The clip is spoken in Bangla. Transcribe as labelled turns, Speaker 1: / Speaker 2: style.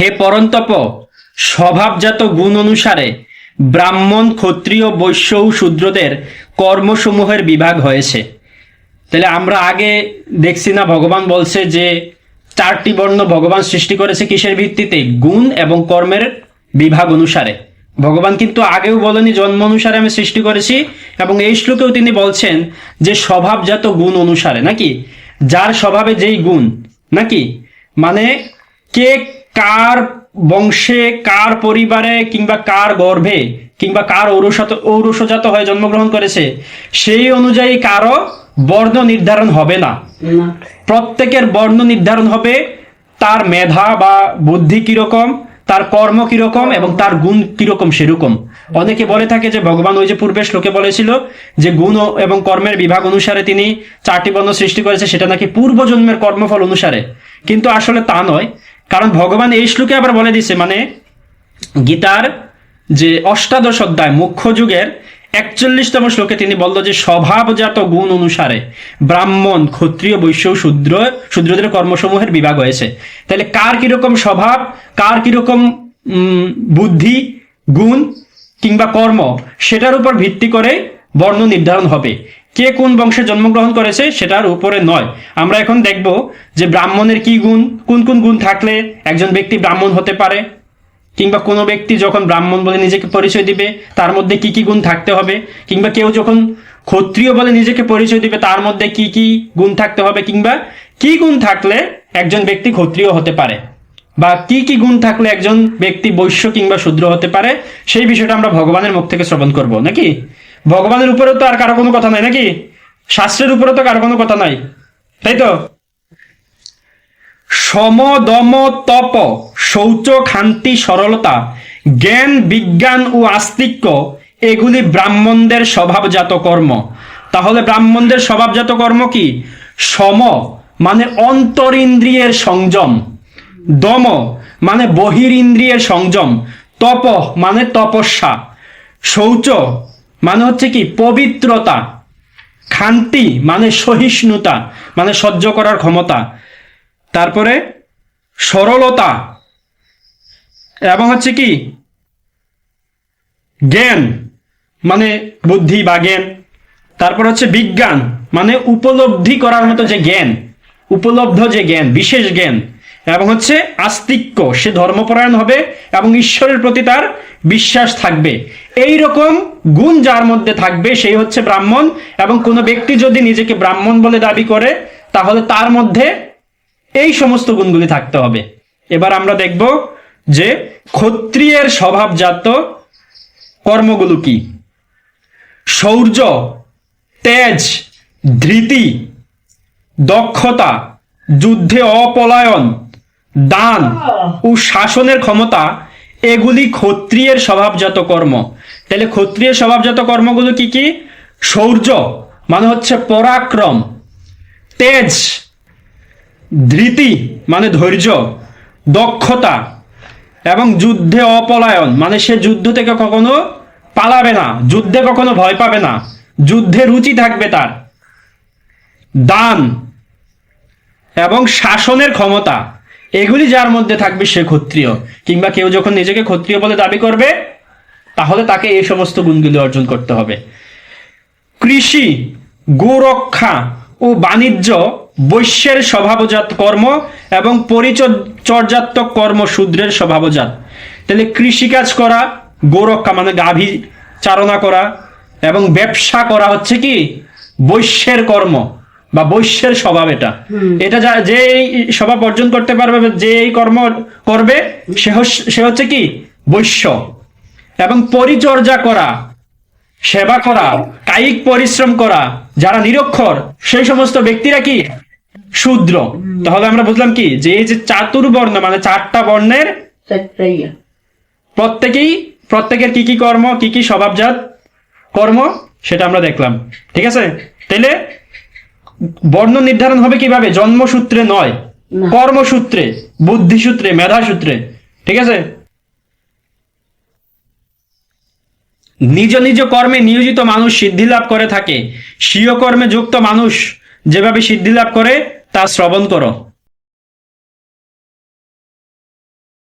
Speaker 1: হে পরন্তপ, স্বভাবজাত গুণ অনুসারে ব্রাহ্মণ, ক্ষত্রিয়, বৈশ্য ও শূদ্রদের কর্মসমূহের বিভাগ হয়েছে। তাহলে আমরা আগে দেখছি না, ভগবান বলছে যে চারটি বর্ণ ভগবান সৃষ্টি করেছে কিসের ভিত্তিতে? গুণ এবং কর্মের বিভাগ অনুসারে। ভগবান কিন্তু আগেও বলেনি, জন্ম অনুসারে আমি সৃষ্টি করেছি এবং এই শ্লোকেও তিনি বলছেন যে স্বভাবজাত গুণ অনুসারে। নাকি? যার স্বভাবে যেই গুণ, নাকি? মানে কে কার বংশে কার পরিবারে কিংবা কার গর্ভে কিংবা কার ঔরসত ঔরসজাত হয়ে জন্মগ্রহণ করেছে সেই অনুযায়ী কারও বর্ণ নির্ধারণ হবে না।
Speaker 2: না।
Speaker 1: প্রত্যেকের বর্ণ নির্ধারণ হবে তার মেধা বা বুদ্ধি কীরকম তার কর্ম কীরকম এবং তার গুণ কীরকম সেরকম। অনেকে বলে থাকে যে ভগবান ওই যে পূর্বে শ্লোকে বলেছিল যে গুণ এবং কর্মের বিভাগ অনুসারে তিনি চারটি বর্ণ সৃষ্টি করেছে সেটা নাকি পূর্বজন্মের কর্মফল অনুসারে। কিন্তু আসলে তা নয়। কারণ ভগবান এই শ্লোকে আবার বলে দিছে মানে গীতার যে অষ্টাদশ অধ্যায়, মুখ্য যুগের একচল্লিশতম শ্লোকে তিনি বলল যে, স্বভাবজাত গুণ অনুসারে ব্রাহ্মণ, ক্ষত্রিয়, বৈশ্য, শূদ্র, শূদ্রদের কর্মসমূহের বিভাগ হয়েছে। তাহলে কার কীরকম স্বভাব, কার কীরকম বুদ্ধি, গুণ কিংবা কর্ম, সেটার উপর ভিত্তি করে বর্ণ নির্ধারণ হবে। কে কোন বংশে জন্মগ্রহণ করেছে সেটার উপরে নয়। আমরা এখন দেখব যে ব্রাহ্মণের কি গুণ, কোন কোন গুণ থাকলে একজন ব্যক্তি ব্রাহ্মণ হতে পারে, কিংবা কোনো ব্যক্তি যখন ব্রাহ্মণ বলে নিজেকে পরিচয় দিবে, তার মধ্যে কি কি গুণ থাকতে হবে, কিংবা কেউ যখন ক্ষত্রিয় বলে নিজেকে পরিচয় দিবে, তার মধ্যে কি কি গুণ থাকতে হবে, কিংবা কি গুণ থাকলে একজন ব্যক্তি ক্ষত্রিয় হতে পারে, বা কি কি গুণ থাকলে একজন ব্যক্তি বৈশ্য কিংবা শূদ্র হতে পারে, সেই বিষয়টা আমরা ভগবানের মুখ থেকে শ্রবণ করব, নাকি? ভগবানের উপরেও তো আর কারও কোনো কথা নাই নাকি? শাস্ত্রের উপরে তো কারও কোনো কথা নাই। তাই তো? সম, দম, তপ, শৌচ, খান্তি, সরলতা, জ্ঞান, বিজ্ঞান ও আস্তিক্য, এগুলি ব্রাহ্মণদের স্বভাবজাত কর্ম। তাহলে ব্রাহ্মণদের স্বভাবজাত কর্ম কি? সম মানে অন্তরিন্দ্রিয়ের সংযম। দম মানে বহির ইন্দ্রিয়ের সংযম। তপ মানে তপস্যা। শৌচ মানে হচ্ছে কি? পবিত্রতা। খান্তি মানে সহিষ্ণুতা মানে সহ্য করার ক্ষমতা। তারপরে সরলতা। এবং হচ্ছে কি? জ্ঞান মানে বুদ্ধি বা জ্ঞান। তারপর হচ্ছে বিজ্ঞান মানে উপলব্ধি করার মতো যে জ্ঞান, উপলব্ধ যে জ্ঞান, বিশেষ জ্ঞান। এবং হচ্ছে আস্তিক্য, সে ধর্মপরায়ণ হবে এবং ঈশ্বরের প্রতি তার বিশ্বাস থাকবে। এই রকম গুণ যার মধ্যে থাকবে, সেই হচ্ছে ব্রাহ্মণ। এবং কোনো ব্যক্তি যদি নিজেকে ব্রাহ্মণ বলে দাবি করে, তাহলে তার মধ্যে এই সমস্ত গুণগুলি থাকতে হবে। এবার আমরা দেখব যে ক্ষত্রিয়ের স্বভাবজাত কর্মগুলো কি? শৌর্য তেজ, ধৃতি, দক্ষতা, যুদ্ধে অপলায়ন, দান ও শাসনের ক্ষমতা, এগুলি ক্ষত্রিয়ের স্বভাবজাত কর্ম। তাহলে ক্ষত্রিয় স্বভাবজাত কর্মগুলো কি কি? শৌর্য মানে হচ্ছে পরাক্রম। তেজ, ধৃতি মানে ধৈর্য। দক্ষতা এবং যুদ্ধে অপলায়ন মানে সে যুদ্ধ থেকে কখনো পালাবে না, যুদ্ধে কখনো ভয় পাবে না। যুদ্ধে রুচি থাকবে তার। দান এবং শাসনের ক্ষমতা, এগুলি যার মধ্যে থাকবে সে ক্ষত্রিয়, কিংবা কেউ যখন নিজেকে ক্ষত্রিয় বলে দাবি করবে তাহলে তাকে এই সমস্ত গুণগুলি অর্জন করতে হবে। কৃষি গোরক্ষা ও বাণিজ্য বৈশ্যের স্বভাবজাত কর্ম এবং পরিচর্যাত্মক কর্ম শূদ্রের স্বভাবজাত। তাহলে কৃষিকাজ করা গোরক্ষা মানে গাভী চারণা করা এবং ব্যবসা করা হচ্ছে কি? বৈশ্যের কর্ম বা বৈশ্যের স্বভাব এটা। এটা যা- যে এই স্বভাব অর্জন করতে পারবে যে এই কর্ম করবে সে হস- সে হচ্ছে কি? বৈশ্য। এবং পরিচর্যা করা সেবা করা কায়িক পরিশ্রম করা যারা নিরক্ষর সেই সমস্ত ব্যক্তিরা কি? শূদ্র। তাহলে আমরা বুঝলাম কি? যে এই যে চাতুর্বর্ণ মানে চারটা বর্ণের প্রত্যেকেই প্রত্যেকের কি কি কর্ম কি কি স্বভাবজাত কর্ম সেটা আমরা দেখলাম। ঠিক আছে? তাইলে বর্ণ নির্ধারণ হবে কীভাবে? জন্মসূত্রে নয়। কর্মসূত্রে বুদ্ধিসূত্রে মেধাসূত্রে। ঠিক আছে? নিজ নিজ কর্মে নিয়োজিত মানুষ সিদ্ধি লাভ করে থাকে। স্বীয় কর্মে যুক্ত মানুষ যেভাবে সিদ্ধি লাভ করে, তা শ্রবণ করো।